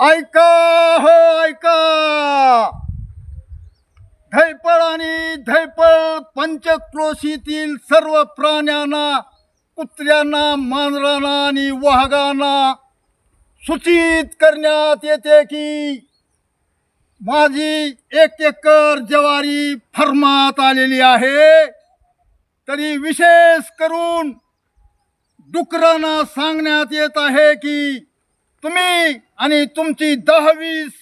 ऐका हो ऐका. धैपळ आणि धैपळ पंचक्रोशीतील सर्व प्राण्यांना कुत्र्यांना मांजरांना आणि वाघांना सूचित करण्यात येते की माझी एक एकर ज्वारी फर्मात आलेली आहे. तरी विशेष करून डुकरांना सांगण्यात येत आहे की तुम्ही आणि तुमची दहावीस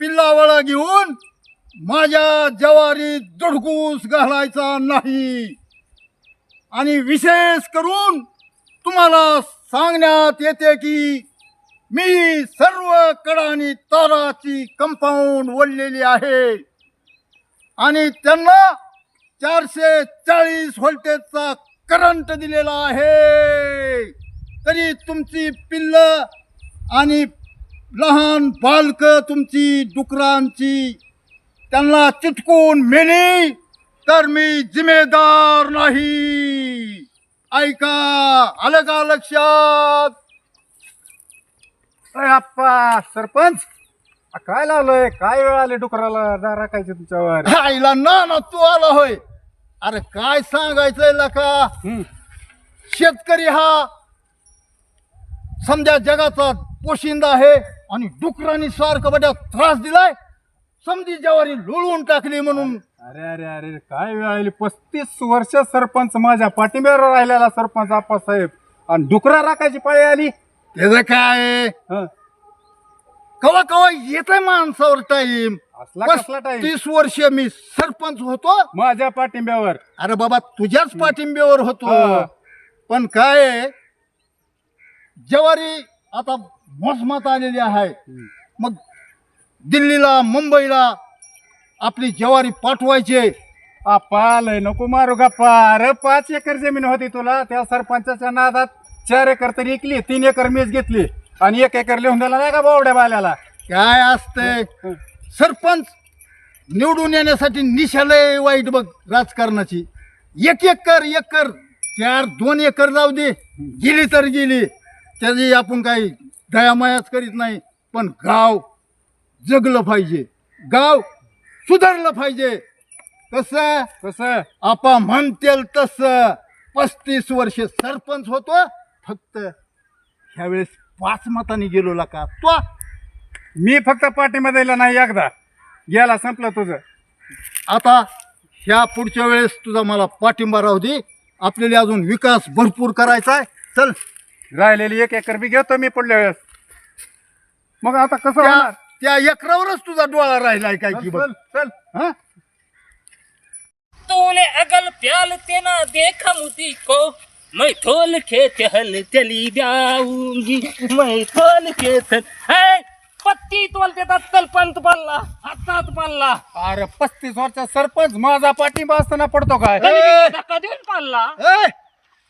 पिल्लावळा घेऊन माझ्या जवारी दुडकूस घालायचा नाही. आणि विशेष करून तुम्हाला सांगण्यात येते की मी सर्व कडानी ताराची कंपाऊंड ओढलेली आहे. आणि त्यांना चारशे चाळीस व्होल्टेजचा करंट दिलेला आहे. तरी तुमची पिल्लं आणि लहान बालक तुमची डुकरांची त्यांना चिटकून मेली तर मी जिम्मेदार नाही. ऐका आलं का लक्षात. अय अप्पा सरपंच आ, काय लावलंय? काय वेळ आले डुकराला जा राखायचे तुमच्यावर? आईला ना ना तू आला होय. अरे काय सांगायचंय लका हम्म. शेतकरी हा समजा जगाचा पोशिंदा आहे आणि डुकरांनी सारखं बड्या त्रास दिलाय. समजी जवारी लोळवून टाकली म्हणून. अरे अरे अरे काय वेळ आली? पस्तीस वर्ष सरपंच माझ्या पाठिंब्यावर राहिलेला सरपंच आप्पासाहेब. आणि डुकरा राखायची पाळी आली. त्याचं काय? हं. कवा कवा येत माणसावर टाईम. असला कसला टाइम तीस वर्ष मी सरपंच होतो. माझ्या पाठिंब्यावर. अरे बाबा तुझ्याच पाठिंब्यावर होतो. हा. पण काय? आहे, ज्वारी आता मोसमात आलेली आहे. मग दिल्लीला मुंबईला आपली ज्वारी पाठवायचे. आप्पा लय नको मारू गप्पा. अरे पाच एकर जमीन होती तुला. त्या सरपंचाच्या नादात चार एकर तरी इकली तीन एकर मीच घेतली. आणि एक एकर लिहून दिला नाही का बावड्या बाल्याला? काय असतंय? सरपंच निवडून येण्यासाठी निशालय वाईट बघ राजकारणाची. एक एकर एकर चार दोन एकर जाऊ दे. गेली तर गेली. त्याची आपण काही दयामायाच करीत नाही पण गाव जगलं पाहिजे. गाव सुधारलं पाहिजे. कसं? कसं? आपा म्हणतेल तस. पस्तीस वर्ष सरपंच होतो. फक्त ह्यावेळेस पाच मतांनी गेलो का तो मी फक्त पाठिंबा द्यायला नाही एकदा. गेला संपलं तुझं. आता ह्या पुढच्या वेळेस तुझा मला पाठिंबा राहू दे. आपल्याला अजून विकास भरपूर करायचा आहे. चल. राहिलेली एक एकर बी घेतो मी पुढल्या वेळेस. मग आता कसं त्या होणार? त्या एकरावरच तुझा डोळा राहिलाय काय की चल बघ चल, चल. हा? तूने अगल प्याल तेना देखा मुझी को। मैं थोल के चहल चली जाऊंगी मैं थोल के चल है पत्ती तोल देतात तलपंत पडला हातात पडला अरे पस्तीस वर्षाचा सरपंच माझा पाठिंबा असताना पडतो काय? ए! धक्का देऊन ए,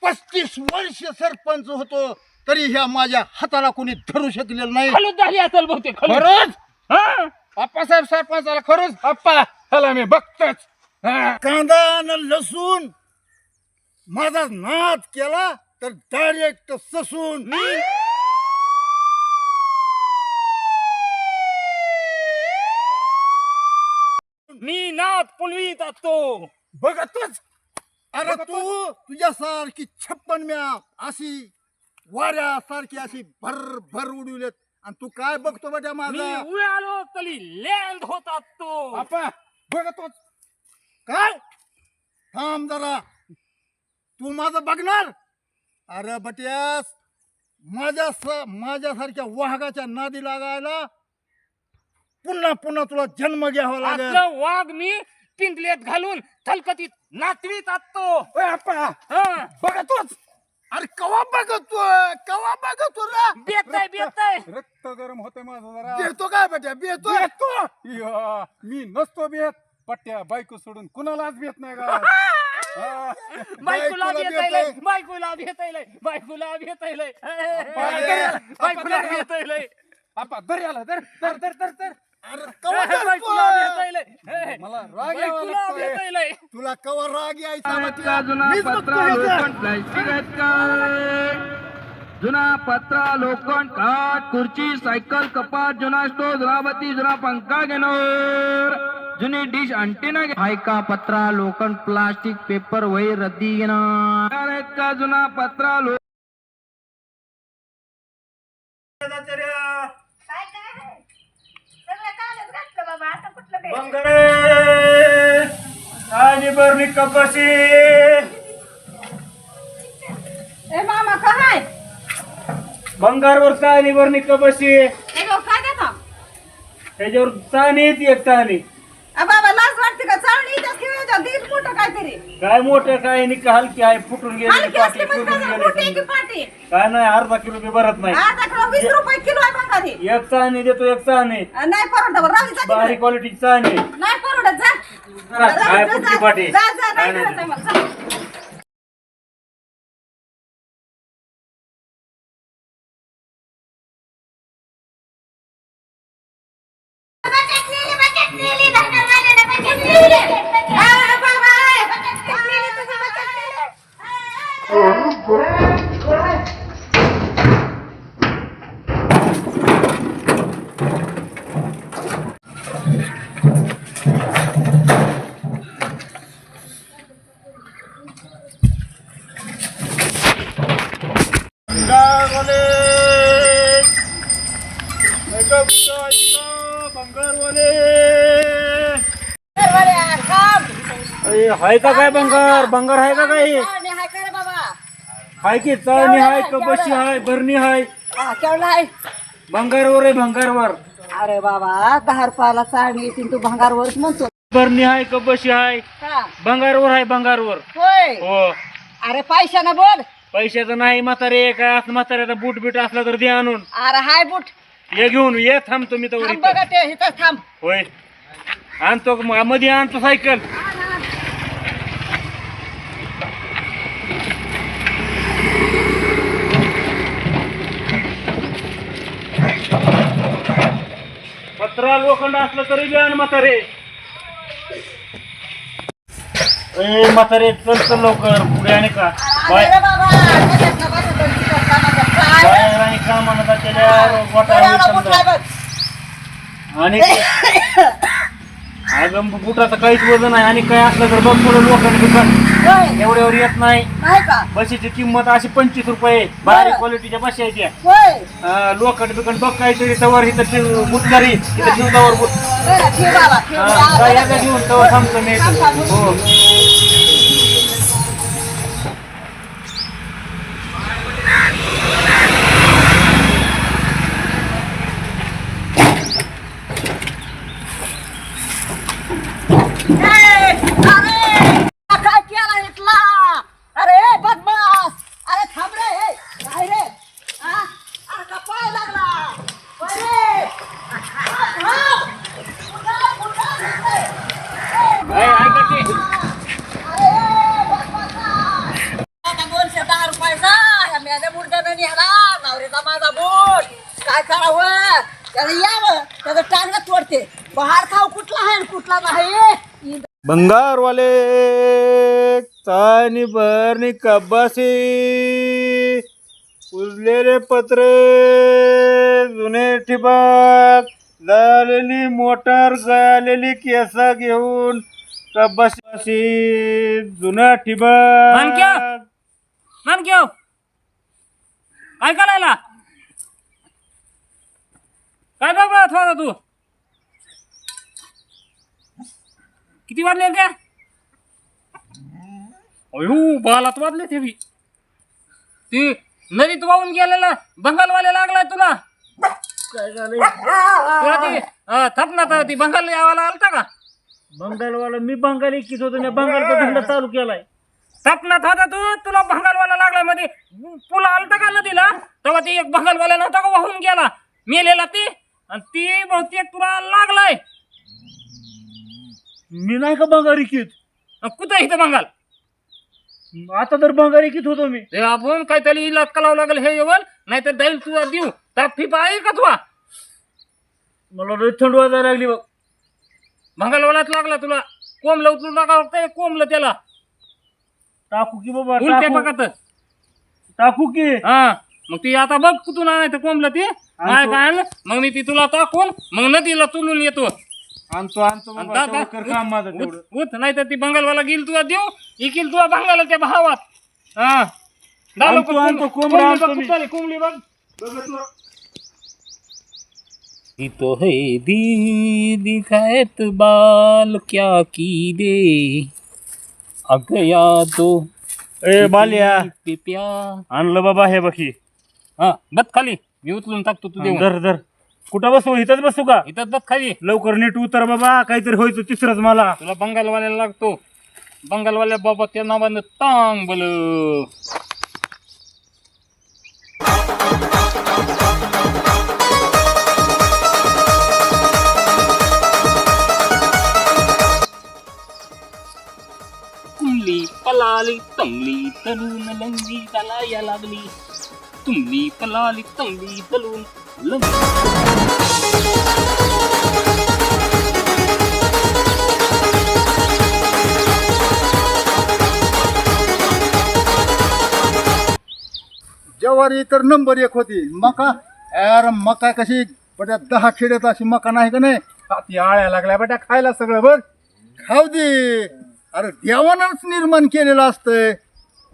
पस्तीस वर्ष सरपंच होतो तरी ह्या माझ्या हाताला कोणी धरू शकलेलं नाही. झाली असेल बहुतेक. खरंच? हा? आप्पासाहेब सरपंचाला खरंच? चला मी बघतोच. हा. कांदा न लसूण माझा नाद केला तर डायरेक्ट ससून. मी नाथ पुलवीत असतो. बघतोच. अरे तू तुझ्यासारखी छप्पन म्या अशी वाऱ्यासारखी अशी भर भर उडविलेत. आणि तू काय बघतो बेटा मी माझा? तरी लँड होत असतो आप्पा बघतोच काय? थांब जरा. तू माझं बघणार? अरे बट्यास माझ्या स- माझ्यासारख्या वाघाच्या नादी लागायला पुन्हा पुन्हा तुला जन्म घ्यावा लागेल. आपलं वाघ मी पिंजलेत घालून थलकतीत असतो ओय आप्पा. हा. बघतोच. अरे कवा बघतोय? कवा बघतो रे? बेताय बेताय. रक्त गरम होते माझं जरा. बेतो काय बेटा बेतो बेतो? या, मी नसतो बेत. पट्ट्या बायको सोडून कुणालाच बेत नाही का बायकोला बायकोला भेटायलंय. बायकोला भेटायलंय बायकोला भेटायलंय बाय- बायकोला भेटायलंय आपा दर आला दर दर दर दर दर. अरे कवा बायकोला करतोय? भेटायलंय मला राग यावा बायकोला लागतोय. भेटायलंय तुला कवा राग यायचा? मीच बघतो ह्याचं. जुना पत्रा लोखंड खुर्ची सायकल कपाट जुना स्टोव जुना बत्ती जुना पंखा घेणार जुनी डिश अंटीना हायका पत्रा लोखंड प्लास्टिक पेपर वही रद्दी घेणार आहेत का जुना पत्रा लो काय काय सगळं कालच घातलं बाबा आता कुठलं काय बंगडे आणि बरणी कपाशी. ए मामा काय बंगारवर चाणी बरणी कपाशी. ए गो काय देता? त्याच्यावर चाणी येते एक चाणी आ बाबा लाज वाटते का? दीड मोठं काहीतरी. काय मोठं काय नाही का हलकी आहे फुटून गेली हलकी पाटी असली पण फुटून काय गेली मोठी की समजा. पाटी काय नाही अर्धा किलो बी भरत नाही. आता किलो वीस रुपये किलो आहे एक चाणी देतो एक आ, नाही परवडत बरं, राहू दे, जा बारीक तिकडे. क्वालिटीची चाणी नाही परवडत जा. जा. हाय का काय बंगार? बंगार आहे का काय चालणी हाय का रे बाबा? हाय की चाळणी हाय कपाशी हाय? भरणी हाय. हा, केवढा आहे भंगारवर आहे भंगारवर अरे बाबा दहा रुपयाला चाळणी येतील तू भंगारवरच म्हणतो. भरणी हाय कपाशी हाय. हा. भंगारवर आहे भंगारवर होय. हो. अरे पैशानं बोल. पैशाचं नाही म्हातारे काय असं म्हाताऱ्याचा बूट बीट असला तर दे आणून. अरे हाय बुट. ये घेऊन ये थांब तुम्ही तर थांब बघा ते थांब. होय. आणतो म- मध्ये आणतो सायकल. पत्रा लोखंड असलं तरी बी आण म्हातारे ए म्हातारे चल चल लवकर पुढे आणि का बाय? बाहेर आणि. आहे बघ. आणि अगं बुटाचं काहीच वजन आहे आणि काय असलं तर बघ थोडं लोकांनी दुकान. होय. एवढ्यावर येत नाही. नाही का? बशीची किंमत अशी पंचवीस रुपये बारीक क्वालिटीच्या बशी आहेत त्या होय. अं, लोखंड बिकंड बघ काहीतरी तवर इथं ठेव बुटकरी इथं तवर बुट. बरं, ठेव बाबा ठेव. हा, काय याचा घेऊन तवर थांबतो मी. थांब. हो ए, अरे काय केला इथला अरे बदमाश अरे थांब रे ए, काय रे हा? अरे का पाय लागला पाय रे. थांब. कुठं, कुठं, कुठं? काय ऐका की अरे, बदमाशा. आता दोनशे दहा रुपयाचा ह्या मेल्या बुटानं नेला नवरीचा माझा बूट काय करावं त्याला यावं त्याचं टांगण तोडते बहार खाऊ कुठला आहे आणि कुठला नाही? बंगारवाले चानी भरणी कब्बासी उजलेले पत्रे जुने ठिबक झालेली मोटर गळालेली केस घेऊन कब्बाशी जुना ठिबक? मान घेऊ काय करायला काय बाबा थोडा तू? किती वाजले त्या अयो बालात वाजले ते बी. ती नदीत वाहून गेलेला बंगालवाले लागलाय तुला. तुला ती अं, थपनात ती बंगाल यावाला आलता का? बंगालवाला मी बंगाली कित होतो मी बंगालचा धंदा चालू केलाय. सपनात होता तू? तुला भंगालवाला लागलायमध्ये. पुला आलता का नदीला? तेव्हा ते एक भंगालवाला नव्हता का वाहून गेला? मेलेला ते? आणि ती बहुतेक तुला लागलाय. मी नाही का बंगाली कित? कुठं इथं बंगाल? आता तर बंगाली कित होतो मी. ते आपण काहीतरी इलाज करावं लागेल हे येवल नाहीतर दैल तुला देऊ ताप फिपा आहे का तुला मला लय थंड वाजायला लागली बघ. भंगालवालाच लागला तुला. कोंबलं उचलू नका ते कोंबलं त्याला. टाकू की बाबा उलट्या टाकू. बघत टाकू की. हा मग ती आता बघ कुठून आणायचं कोंबलं ते. काय काय मग मी ती तुला टाकून मग नदीला तुलून येतो. आणतो आणतो आणि बाबा, दा- दा- तेवढं कर काम माझं तेवढं. उठ उठ, नाही तर ती बंगालवाला गेल तुला देऊ. इकील तुला बंगाला त्या भावात. हा. आणतो, आणतो, कोंबडी कोंबडा बघ, आणतो मी. कुठं आली, कोंबडी बघ. तो है दी दिखायत बाल क्या की दे आ गया तो ए बाल्या. पिप्या आणलं बाबा हे बघी. हा बस खाली. मी उचलून टाकतो तू देऊन. धर धर. कुठं बसू? इथंच बसू का? इथं बस खाली. लवकर नीट उतर बाबा काहीतरी व्हायचं तिसरंच मला. तुला बंगालवाल्याला लागतो. बंगालवाल्या बाबा त्या नावानं तांग बल. पलाली तंगली तलून लंगी या लागली. तुमली पलाली तंगली तलून लंगी तर नंबर एक होती. मका? यार मका कशी? बट्या दहा खेड्यात अशी मका नाही का नाही? ती आळ्या लागल्या बट्या खायला सगळं बघ. खाऊ दे. अरे देवानंच निर्माण केलेलं असतंय.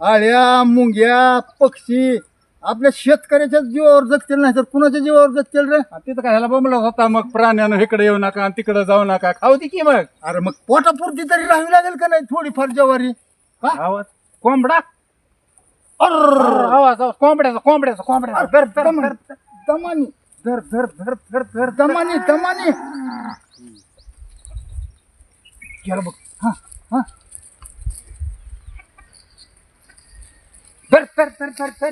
आळ्या मुंग्या पक्षी आपल्या शेतकऱ्याच्या जीवावर जगतील नाही तर कुणाच्या जीवावर जगतील रे? तिथं काय ह्याला बोंबला होता मग प्राण्यानं इकडे येऊ नका आणि तिकडे जाऊ नका. खाऊ दे की मग. अरे मग पोटापुरती तरी राहावी लागेल का नाही थोडीफार ज्वारी? हा? आवाज. कोंबडा? अर्र. आवाज आवाज. कोंबड्याचा कोंबड्याचा कोंबड्याचा. धर धर दम- धर दमानी. धर धर धर धर धर. दमानी दमानी. गेलं बघ. हा हा. धर धर धर धर धर.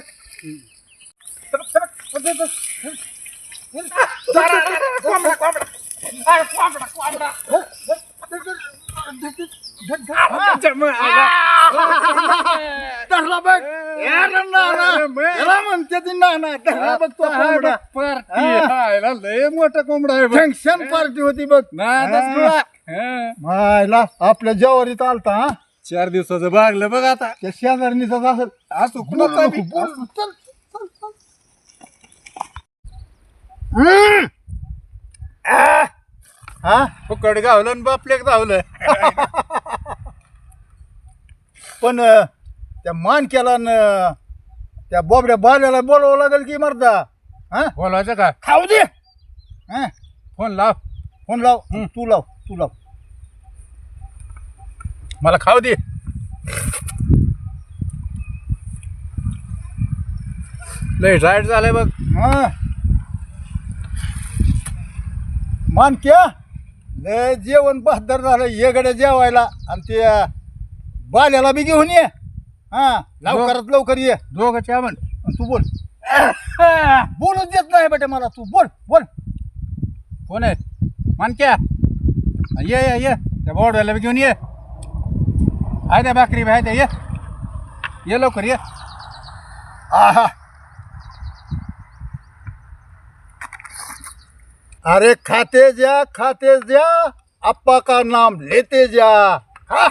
धरला बघ यार नाना. याला म्हणते ती नाना धरला बघ तो कोंबडा. पार्टी हायला लय मोठा कोंबडा आहे बघ. जंक्शन पार्टी होती बघ नादच. हा. मायला आपल्या ज्वारीत आलता हा चार दिवसाचं बागलं बघ आता. त्या शेजारणीच असेल असं कुणाचा बी. बोल, चल, चल, चल. हम्म. आ. हा? फुकट गावलं आणि बापलेक धावलं. पण अं, त्या मानक्याला न त्या बोबड्या बाल्याला बोलावं लागेल की मर्दा? हा? बोलायचं का? खाऊ दे. हा? फोन लाव. फोन लाव. तू लाव तू लाव. मला खाऊ दे. लय टाईट झालंय बघ. हा. मानक्या लय जेवण बहादर झालं येगड्या जेवायला. आणि ते बाल्याला बी घेऊन ये. हा लवकरात लवकर ये. दोघं चावण आणि तू बोल. बोलूच देत नाही बेटा मला तू बोल बोल. कोण आहे मानक्या ये ये ये. त्या बोर्डवाला बी घेऊन ये. आहे त्या भाकरी आहे त्या ये. ये लवकर ये. आहा. अरे खाते जा खाते जा अप्पा का नाम लेते जा हा?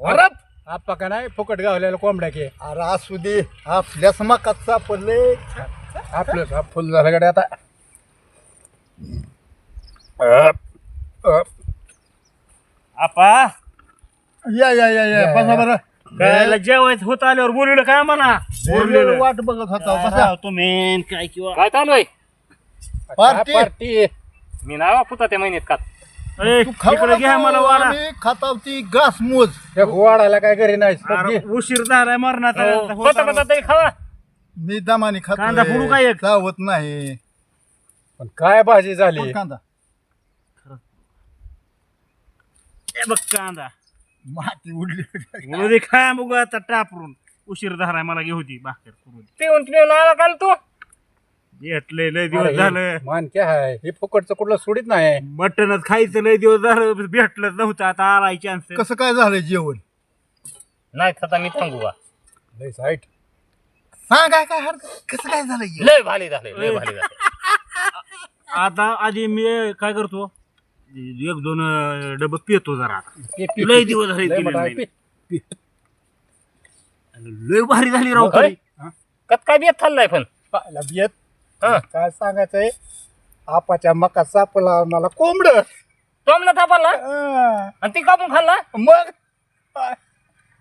वरप. आप्पा का नाही फुकट गावलेला कोंबड्या के अरे असू दे आपल्याच मकात सापडले. आपलं साप फुल झालं कडे आता. आपा या या या या. बसा बरं. काय जेवायचं होत आल्यावर बोलवलं काय लय वेळ वाट बघत होता बसा. तुम्ही काय किंवा काय चालू आहे? पार्टी. पार्टी? मी नावा पुता त्या महिन्यात का घ्या मला वारा. आम्ही खातावती घास मोज. वाडाला काय घरी नाही उशीर झालाय मरणाचा. तरी खावा. मी दमाने खातो कांदा फोडू का एक? चावत नाही. पण काय भाजी झाली? कांदा? बघ कांदा. माती उडली. दे काय बघू आता टापरून. उशीर झालाय मला घेऊ ती भाकर करू दे. पिऊन पिऊन आला काल तू? घेतलंय लय दिवस झालं. मान क्या आहे हे फुकटचं कुठलं सोडित नाही. मटनच खायचं लय दिवस झालं. भेटलंच नव्हतं. आता आलाय चान्स कसं काय झालंय जेवण? नाही खाता मी सांगू का? लय साईट. सांग काय काय हरकत? कसं काय जेवण? लय भारी झाले लय भारी झाले आता आधी मी काय करतो? एक दोन डब पितो जरा आता. लय दिवस झाले लय नाही. भारी झाली राव होय? कत काय बेत खाल्लाय पण? पाहिला येत हा. काय सांगायचंय? आपाच्या मका सापला मला कोंबड. टोमला थापाला आणि ती कापून खाल्ला? मग?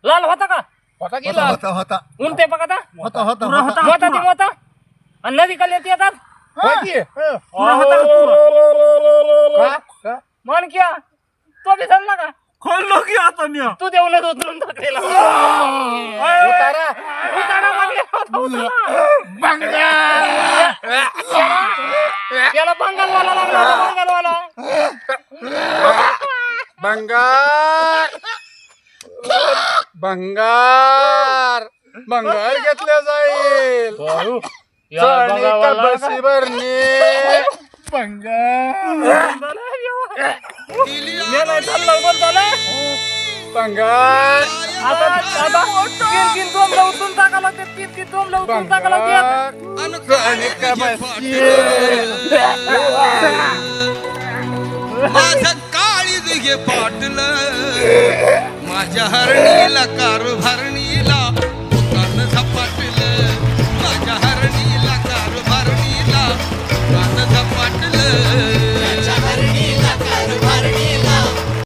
लाल होता का? होता होता गेला होता होता. ऊन ते बघा होता होता पुरा होता. होता मोठा ती मोठा आणि नदी येतात? हं. होता? म्हण क्या तो बी सांगला का? खोललो की आता मी. तू देऊनच उतरून टाकलेला उतारा. उतारा मागल्या होता, उतारा. त्याला बंगालवाला. लागला होता, बंगालवाला. भंगार भंगार भंगार घेतल्या जाईल. का बशी भरणी भंगार मी नाही चाललो बोलताना आता आता तीन तीन टाकायला ते तीन तीन टाकायला माझं काळी घे पाटलं माझ्या हरणीला कार झपाट